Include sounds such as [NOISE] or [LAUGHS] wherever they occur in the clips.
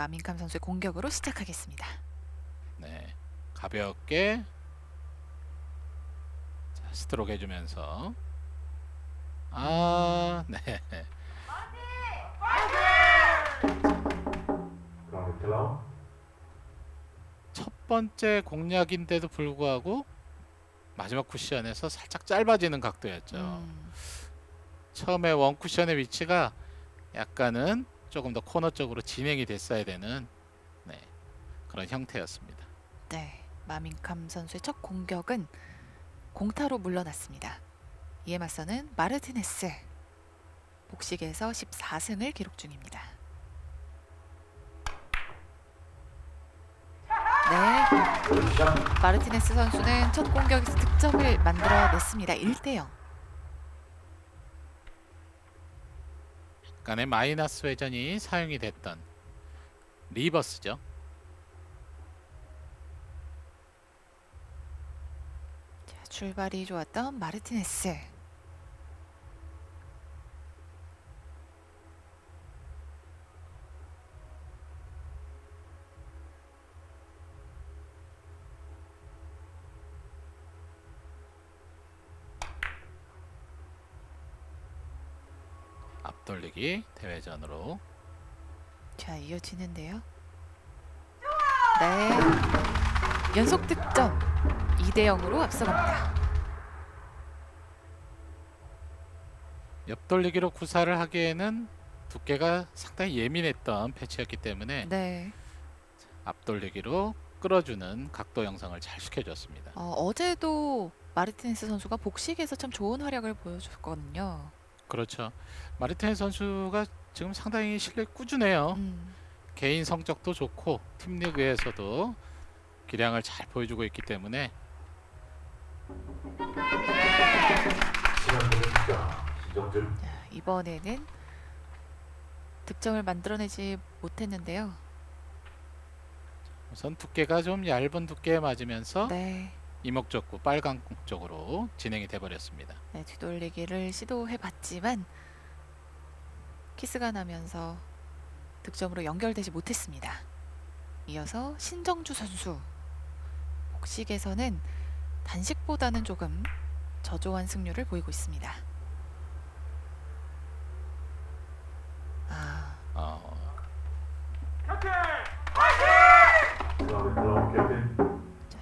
마민캄 선수의 공격으로 시작하겠습니다. 네, 가볍게 자, 스트로크 해주면서 아, 네. 첫 번째 공략인데도 불구하고 마지막 쿠션에서 살짝 짧아지는 각도였죠. 음, 처음에 원 쿠션의 위치가 약간은 조금 더 코너 쪽으로 진행이 됐어야 되는 네, 그런 형태였습니다. 네, 마민캄 선수의 첫 공격은 공타로 물러났습니다. 이에 맞서는 마르티네스 복식에서 14승을 기록 중입니다. 네. 마르티네스 선수는 첫 공격에서 득점을 만들어냈습니다. 1대 0. 약간의 마이너스 회전이 사용이 됐던 리버스죠. 자, 출발이 좋았던 마르티네스. 앞 돌리기 대회전으로 자, 이어지는데요. 네. 연속 득점 2대 0으로 앞서갑니다. 옆돌리기로 구사를 하기에는 두께가 상당히 예민했던 패치였기 때문에 네. 앞돌리기로 끌어주는 각도 형성을 잘 시켜줬습니다. 어, 어제도 마르티네스 선수가 복식에서 참 좋은 활약을 보여줬거든요. 그렇죠. 마르티네 선수가 지금 상당히 실력 꾸준해요. 음, 개인 성적도 좋고 팀 리그에서도 기량을 잘 보여주고 있기 때문에. 자, 이번에는 득점을 만들어내지 못했는데요. 우선 두께가 좀 얇은 두께에 맞으면서 네. 이목적구 빨강 쪽으로 진행이 돼 버렸습니다. 네, 뒤돌리기를 시도해봤지만 키스가 나면서 득점으로 연결되지 못했습니다. 이어서 신정주 선수 복식에서는 단식보다는 조금 저조한 승률을 보이고 있습니다.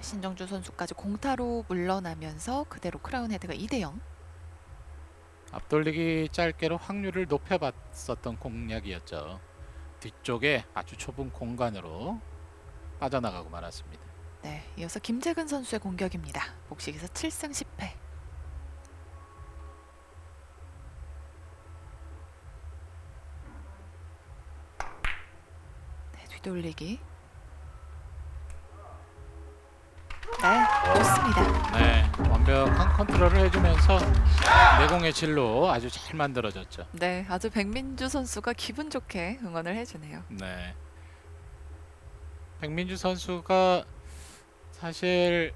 신정주 선수까지 공타로 물러나면서 그대로 크라운 헤드가 2대 0. 앞돌리기 짧게로 확률을 높여봤었던 공략이었죠. 뒤쪽에 아주 좁은 공간으로 빠져나가고 말았습니다. 네, 이어서 김재근 선수의 공격입니다. 복식에서 7승 10패. 네, 뒤돌리기. 완벽한 컨트롤을 해주면서 내공의 진로 아주 잘 만들어졌죠. 네, 아주 백민주 선수가 기분 좋게 응원을 해주네요. 네. 백민주 선수가 사실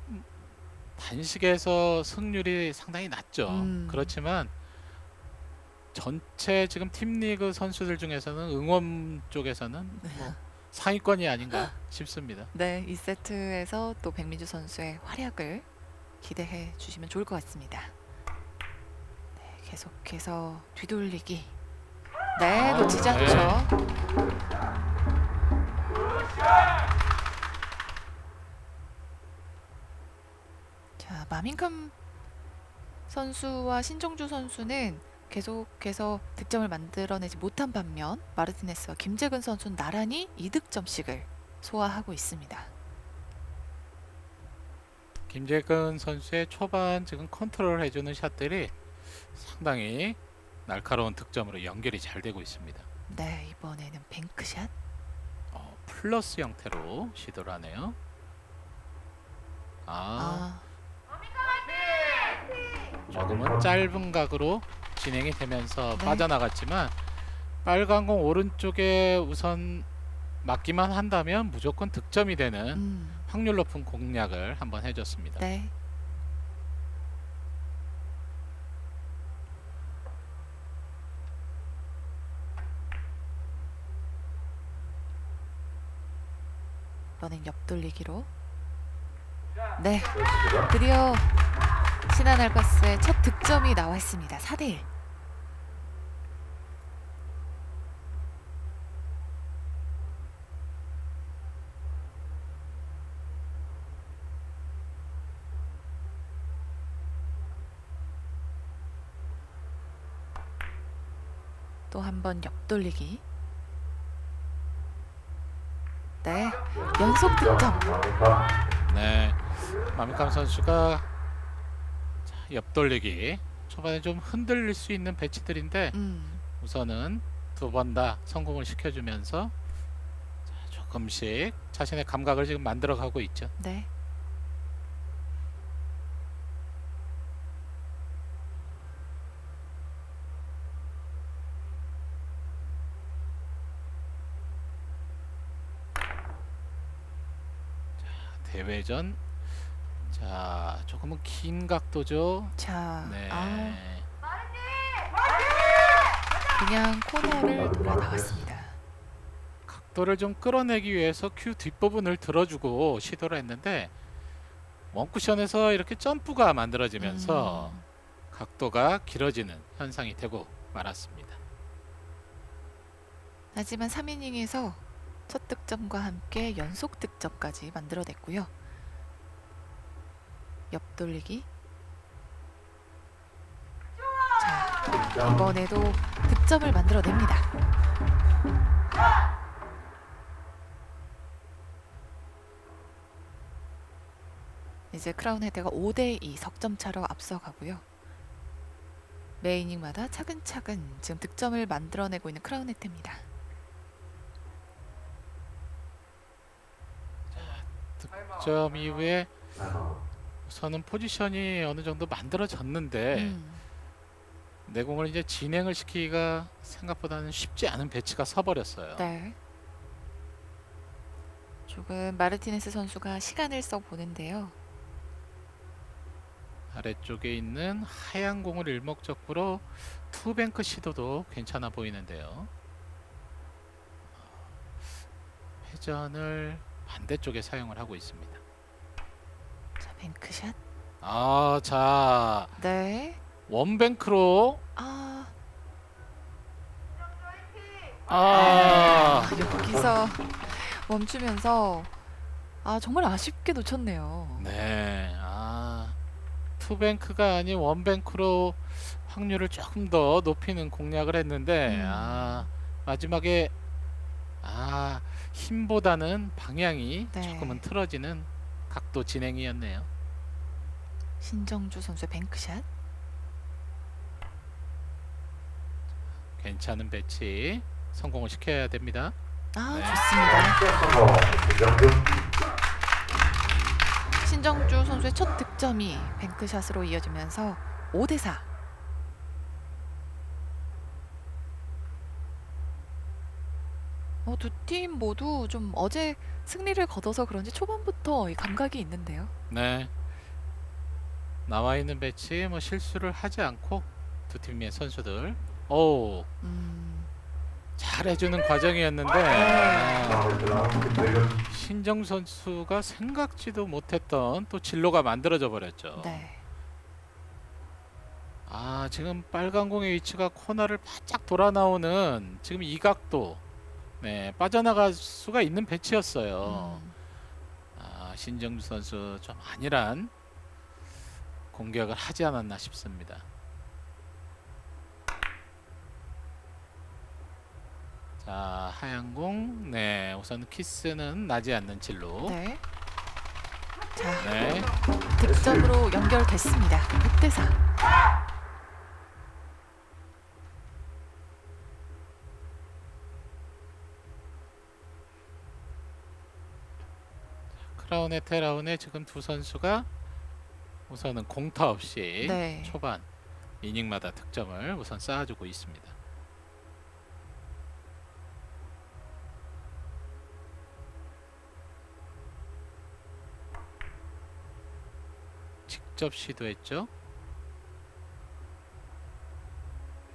단식에서 승률이 상당히 낮죠. 음. 그렇지만 전체 지금 팀 리그 선수들 중에서는 응원 쪽에서는 뭐 상위권이 아닌가 싶습니다. 네, 이 세트에서 또 백민주 선수의 활약을 기대해 주시면 좋을 것 같습니다. 네, 계속해서 뒤돌리기. 네, 아, 놓치지 네. 않죠. 자, 마민캄 선수와 신정주 선수는 계속해서 득점을 만들어내지 못한 반면 마르티네스와 김재근 선수는 나란히 2득점씩을 소화하고 있습니다. 김재근 선수의 초반 지금 컨트롤 해주는 샷들이 상당히 날카로운 득점으로 연결이 잘 되고 있습니다. 네, 이번에는 뱅크샷. 어, 플러스 형태로 시도를 하네요. 아, 아, 조금은 짧은 각으로 진행이 되면서 네. 빠져나갔지만 빨간 공 오른쪽에 우선 맞기만 한다면 무조건 득점이 되는 음, 확률 높은 공략을 한번 해줬습니다. 네. 이번엔 옆돌리기로. 네. 드디어 신한 알바스의 첫 득점이 나와 있습니다. 4대 1. 또 한번 옆돌리기. 네, 연속 득점. 네, 마미캄 선수가 자, 옆돌리기 초반에 좀 흔들릴 수 있는 배치들인데 음, 우선은 두 번 다 성공을 시켜주면서 자, 조금씩 자신의 감각을 지금 만들어가고 있죠. 네. 대회전 자 조금은 긴 각도죠. 자, 네. 아, 그냥 코너를 돌아 나왔습니다. 각도를 좀 끌어내기 위해서 큐 뒷부분을 들어주고 시도를 했는데 원쿠션에서 이렇게 점프가 만들어지면서 음, 각도가 길어지는 현상이 되고 말았습니다. 하지만 3이닝에서 첫 득점과 함께 연속 득점까지 만들어냈고요. 옆돌리기. 자, 득점 이번에도 득점을 만들어냅니다. 이제 크라운 헤드가 5대2 석점 차로 앞서가고요. 매 이닝마다 차근차근 지금 득점을 만들어내고 있는 크라운 헤드입니다. 점 이후에 타임아웃 우선은 포지션이 어느 정도 만들어졌는데 음, 내공을 이제 진행을 시키기가 생각보다는 쉽지 않은 배치가 서버렸어요. 네. 조금 마르티네스 선수가 시간을 써 보는데요. 아래쪽에 있는 하얀 공을 일목적으로 투뱅크 시도도 괜찮아 보이는데요. 회전을 반대쪽에 사용을 하고 있습니다. 자, 뱅크샷. 아, 자 네. 원뱅크로 아, 아, 여기서 멈추면서 아, 정말 아쉽게 놓쳤네요. 네, 아 투뱅크가 아닌 원뱅크로 확률을 조금 더 높이는 공략을 했는데 음. 아 마지막에 아 힘보다는 방향이 네. 조금은 틀어지는 각도 진행이었네요. 신정주 선수의 뱅크샷. 괜찮은 배치 성공을 시켜야 됩니다. 아, 네. 좋습니다. 신정주 선수의 첫 득점이 뱅크샷으로 이어지면서 5대 4. 어, 두 팀 모두 좀 어제 승리를 거둬서 그런지 초반부터 이 감각이 있는데요. 네. 나와 있는 배치 뭐 실수를 하지 않고 두 팀의 선수들 오 음, 잘해주는 과정이었는데 네. 아, 신정 선수가 생각지도 못했던 또 진로가 만들어져 버렸죠. 네. 아 지금 빨간 공의 위치가 코너를 바짝 돌아 나오는 지금 이 각도 네 빠져나갈 수가 있는 배치였어요. 음, 아 신정주 선수 좀 안일한 공격을 하지 않았나 싶습니다. 자 하얀 공, 네 우선 키스는 나지 않는 진로. 네. 자, 네. 득점으로 연결됐습니다. 6대 4. 크라운의 테라운의 지금 두 선수가 우선은 공타 없이 네. 초반 이닝마다 득점을 우선 쌓아주고 있습니다. 직접 시도했죠.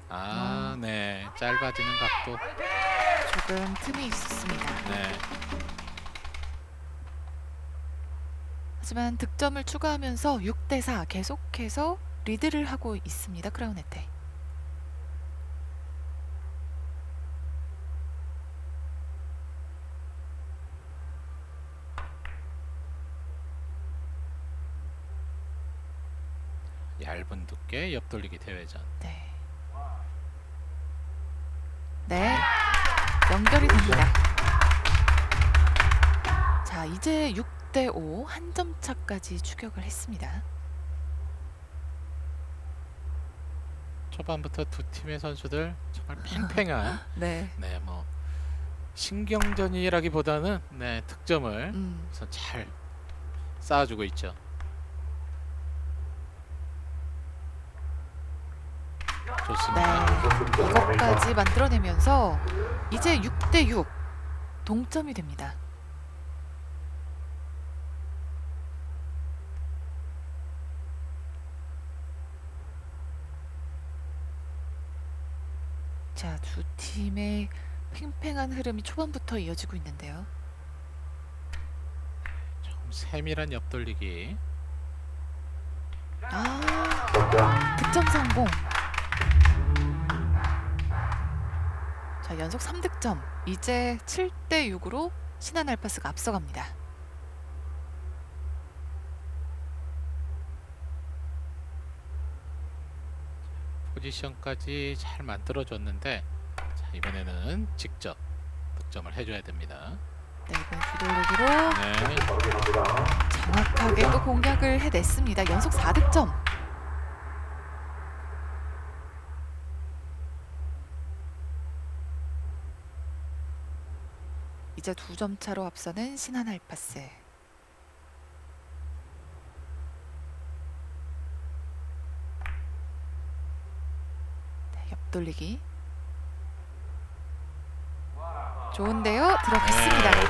아, 네. 짧아지는 각도. 조금 틈이 있었습니다. 네. 하지만 득점을 추가하면서 6대 4 계속해서 리드를 하고 있습니다. 크라운 혜택. 얇은 두께 옆돌리기 대회전. 네. 네. 연결이 됩니다. 자, 이제 6 대5 한 점 차까지 추격을 했습니다. 초반부터 두 팀의 선수들 정말 팽팽한 네. 네, 뭐 신경전이라기보다는 네, 득점을 음. 우선 잘 쌓아주고 있죠. 좋습니다. 네. 이것까지 만들어내면서 이제 6대 6 동점이 됩니다. 자, 두 팀의 팽팽한 흐름이 초반부터 이어지고 있는데요. 좀 세밀한 옆돌리기. 아, 득점 성공. 자, 연속 3득점. 이제 7대 6으로 신한 알파스가 앞서갑니다. 포지션까지 잘 만들어줬는데 자, 이번에는 직접 득점을 해줘야 됩니다. 네, 이번 뒤돌리기로 네. 정확하게 또 공략을 해냈습니다. 연속 4득점. 이제 두 점 차로 앞서는 신한 알파스. 돌리기. 좋은데요? 들어갔습니다. 네.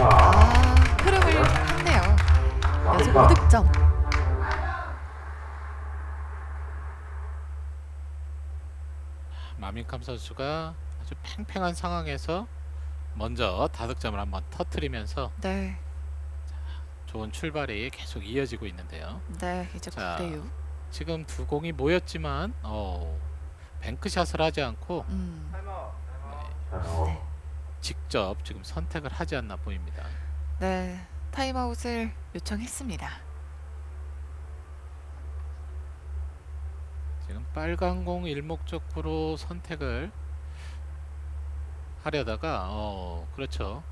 아, 흐름을 탔네요. 연속 5득점. 마민캄 선수가 아주 팽팽한 상황에서 먼저 다득점을 한번 터트리면서 네, 좋은 출발이 계속 이어지고 있는데요. 네, 이제 자, 9대 6. 지금 두 공이 모였지만 어, 뱅크샷을 하지 않고 음, 타임아웃. 직접 지금 선택을 하지 않나 보입니다. 네, 타임아웃을 요청했습니다. 지금 빨간 공 일목적으로 선택을 하려다가 어 그렇죠.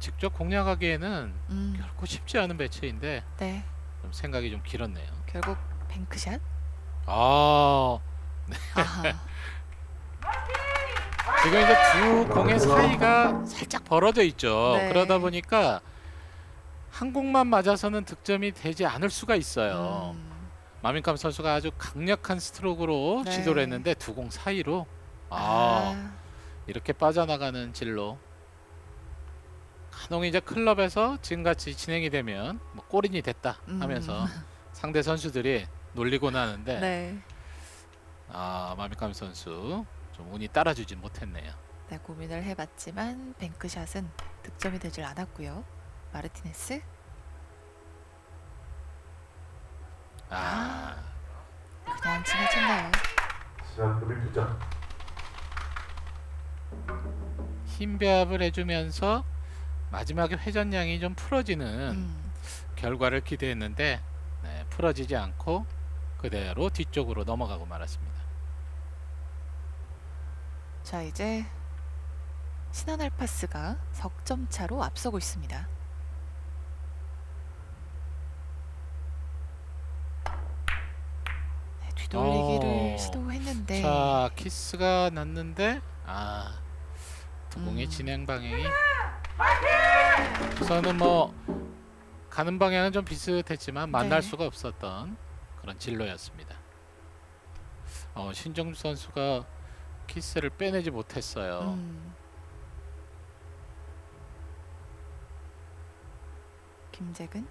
직접 공략하기에는 음, 결코 쉽지 않은 배치인데 네, 좀 생각이 좀 길었네요. 결국 뱅크샷. 아 지금 이제 두 공의 사이가 살짝 벌어져 있죠. 네. 그러다 보니까 한 공만 맞아서는 득점이 되지 않을 수가 있어요. 음, 마민캄 선수가 아주 강력한 스트로크로 네. 지도를 했는데 두 공 사이로 아, 아, 이렇게 빠져나가는 진로 간혹 이제 클럽에서 지금같이 진행이 되면 뭐 골인이 됐다 음. 하면서 상대 선수들이 놀리곤 하는데 네, 아 마미캄 선수 좀 운이 따라주진 못했네요. 네, 고민을 해봤지만 뱅크샷은 득점이 되질 않았고요. 마르티네스, 아 그냥 지나쳤네요. 시간급이 두 점. 힘 배합을 해주면서 마지막에 회전량이 좀 풀어지는 음, 결과를 기대했는데 네, 풀어지지 않고 그대로 뒤쪽으로 넘어가고 말았습니다. 자, 이제 신한 알파스가 석점 차로 앞서고 있습니다. 네, 뒤돌리기를 어. 시도했는데 자 키스가 났는데 아 두공의 음. 진행 방향이 우선은 뭐 가는 방향은 좀 비슷했지만 만날 네. 수가 없었던 그런 진로였습니다. 어, 신정주 선수가 키스를 빼내지 못했어요. 음. 김재근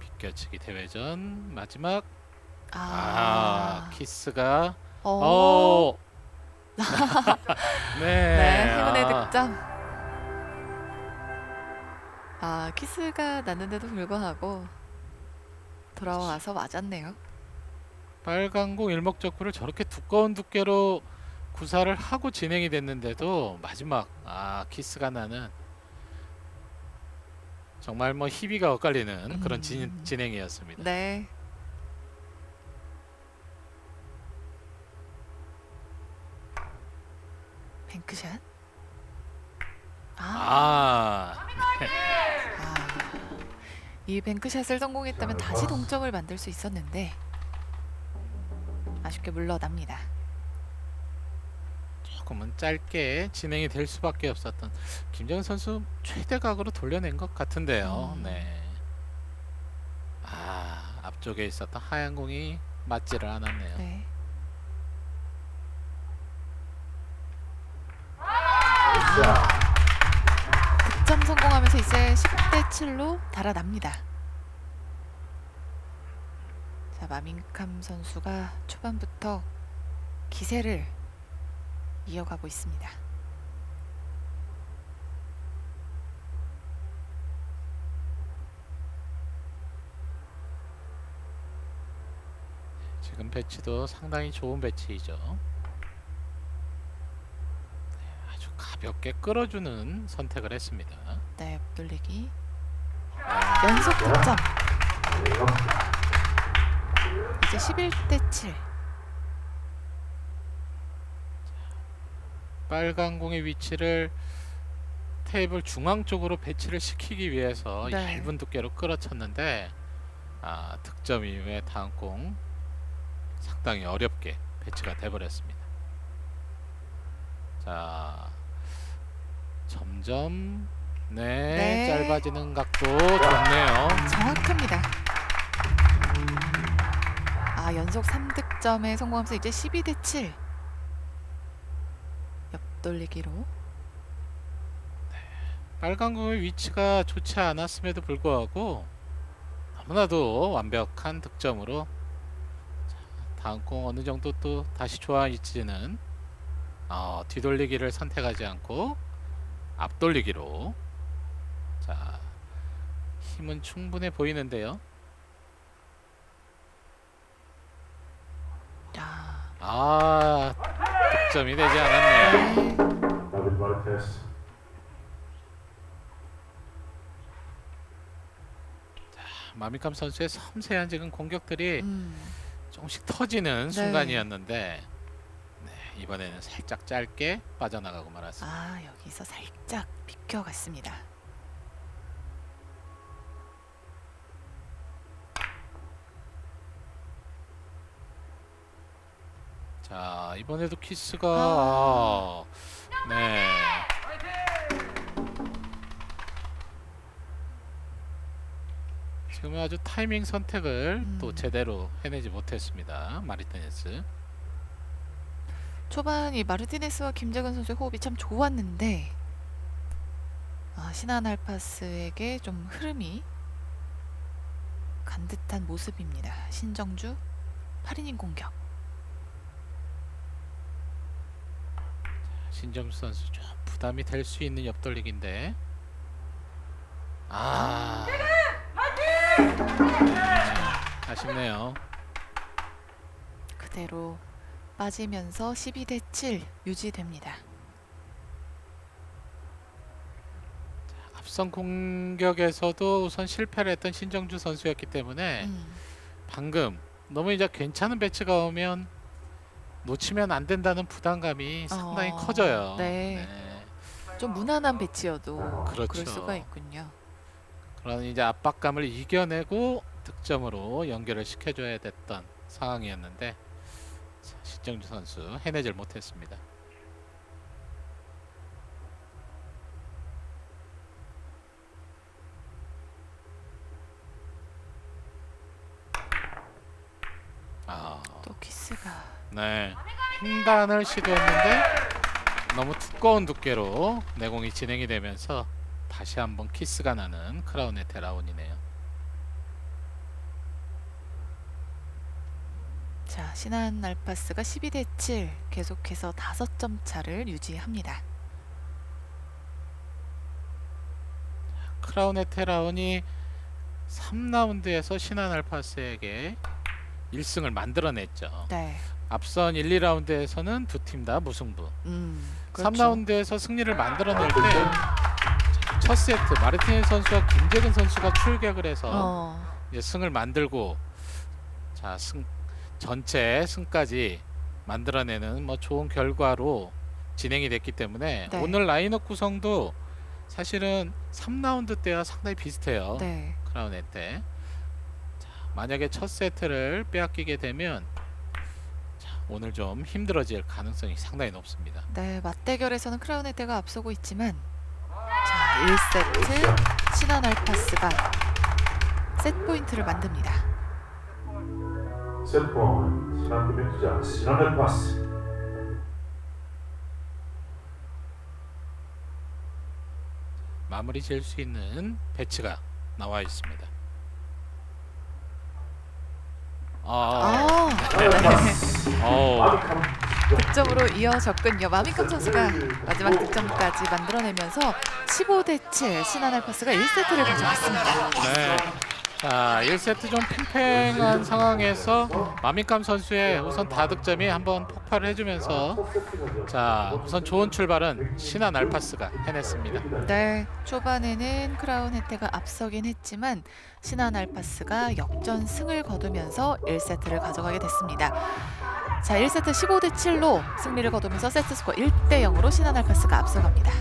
비껴치기 대회전 마지막 아, 아, 키스가 어, 오. [LAUGHS] [LAUGHS] 네. 네, 아, 득점. 아, 키스가 났는데도 불구하고 돌아와서 맞았네요. 빨간 공 일목적구를 저렇게 두꺼운 두께로 구사를 하고 진행이 됐는데도 마지막 아 키스가 나는 정말 뭐 희비가 엇갈리는 그런 진, 음. 진행이었습니다. 네. 뱅크샷. 아, 아, 아. 이 뱅크샷을 성공했다면 다시 동점을 만들 수 있었는데 아쉽게 물러납니다. 조금은 짧게 진행이 될 수밖에 없었던 김정은 선수 최대각으로 돌려낸 것 같은데요. 음. 네. 아 앞쪽에 있었던 하얀 공이 맞지를 않았네요. 네. 자, 득점 성공하면서 이제 10대 7로 달아납니다. 자, 마민캄 선수가 초반부터 기세를 이어가고 있습니다. 지금 배치도 상당히 좋은 배치이죠. 네, 아주 가볍게 끌어주는 선택을 했습니다. 네, 돌리기. 연속 득점. 이제 11대 7. 빨간 공의 위치를 테이블 중앙 쪽으로 배치를 시키기 위해서 네. 얇은 두께로 끌어쳤는데 아, 득점 이후에 다음 공 상당히 어렵게 배치가 돼버렸습니다. 자, 점점 네, 네. 짧아지는 각도 좋네요. 정확합니다. 아, 연속 3득점에 성공하면서 이제 12 대 7. 옆돌리기로. 빨간 공의 위치가 좋지 않았음에도 불구하고 너무나도 완벽한 득점으로 자, 다음 공 어느 정도 또 다시 좋아지는 어, 뒤돌리기를 선택하지 않고 앞돌리기로 자 힘은 충분해 보이는데요. 야. 아 득점이 되지 않았네요. 마르테스. 마미캄 선수의 섬세한 지금 공격들이 음. 조금씩 터지는 네. 순간이었는데 네, 이번에는 살짝 짧게 빠져나가고 말았습니다. 아, 여기서 살짝 비껴갔습니다. 자 이번에도 키스가 아. 아, 네 지금 아주 타이밍 선택을 또 음. 제대로 해내지 못했습니다 마리테네스 초반 이 마르티네스와 김재근 선수의 호흡이 참 좋았는데 아, 신한 알파스에게 좀 흐름이 간 듯한 모습입니다. 신정주 8이닝 공격. 신점수 선수 좀 부담이 될 수 있는 옆돌리기인데 아 아쉽네요 그대로 빠지면서 12대 7 유지됩니다. 앞선 공격에서도 우선 실패를 했던 신정주 선수였기 때문에 음, 방금 너무 이제 괜찮은 배치가 오면 놓치면 안 된다는 부담감이 상당히 어, 커져요. 네. 좀 무난한 배치여도 그렇죠. 그럴 수가 있군요. 그런 이제 압박감을 이겨내고 득점으로 연결을 시켜줘야 됐던 상황이었는데 자, 신정주 선수 해내질 못했습니다. 아, 또 키스가 네. 횡단을 시도했는데 너무 두꺼운 두께로 내공이 진행이 되면서 다시 한번 키스가 나는 크라운의 테라운이네요. 자, 신한 알파스가 12대 7 계속해서 5점 차를 유지합니다. 크라운의 테라운이 3라운드에서 신한 알파스에게 1승을 만들어냈죠. 네. 앞선 1, 2라운드에서는 두 팀 다 무승부. 음. 그렇죠. 3라운드에서 승리를 만들어낼 때 첫 세트 마르티네 선수와 김재근 선수가 출격을 해서 어. 승을 만들고 자, 승 전체 승까지 만들어내는 뭐 좋은 결과로 진행이 됐기 때문에 네. 오늘 라인업 구성도 사실은 3라운드 때와 상당히 비슷해요. 네. 크라운의 때. 자, 만약에 첫 세트를 빼앗기게 되면 자, 오늘 좀 힘들어질 가능성이 상당히 높습니다. 네, 맞대결에서는 크라운의 때가 앞서고 있지만 자, 1세트 신한 알파스가 세트 포인트를 만듭니다. 세트 포인트. 신한팀의 주자 신한의 파스. 마무리 지을 수 있는 배치가 나와 있습니다. 아, 아. 어, 득점으로 이어졌군요. 마미kam선수가 마지막 득점까지 만들어내면서 15대 7 신한 알파스가 1세트를 가져갔습니다. 네. 자, 1세트 좀 팽팽한 상황에서 마민감 선수의 우선 다득점이 한번 폭발을 해주면서 자, 우선 좋은 출발은 신한 알파스가 해냈습니다. 네, 초반에는 크라운 혜태가 앞서긴 했지만 신한 알파스가 역전 승을 거두면서 1세트를 가져가게 됐습니다. 자, 1세트 15대 7로 승리를 거두면서 세트 스코어 1대 0으로 신한 알파스가 앞서갑니다.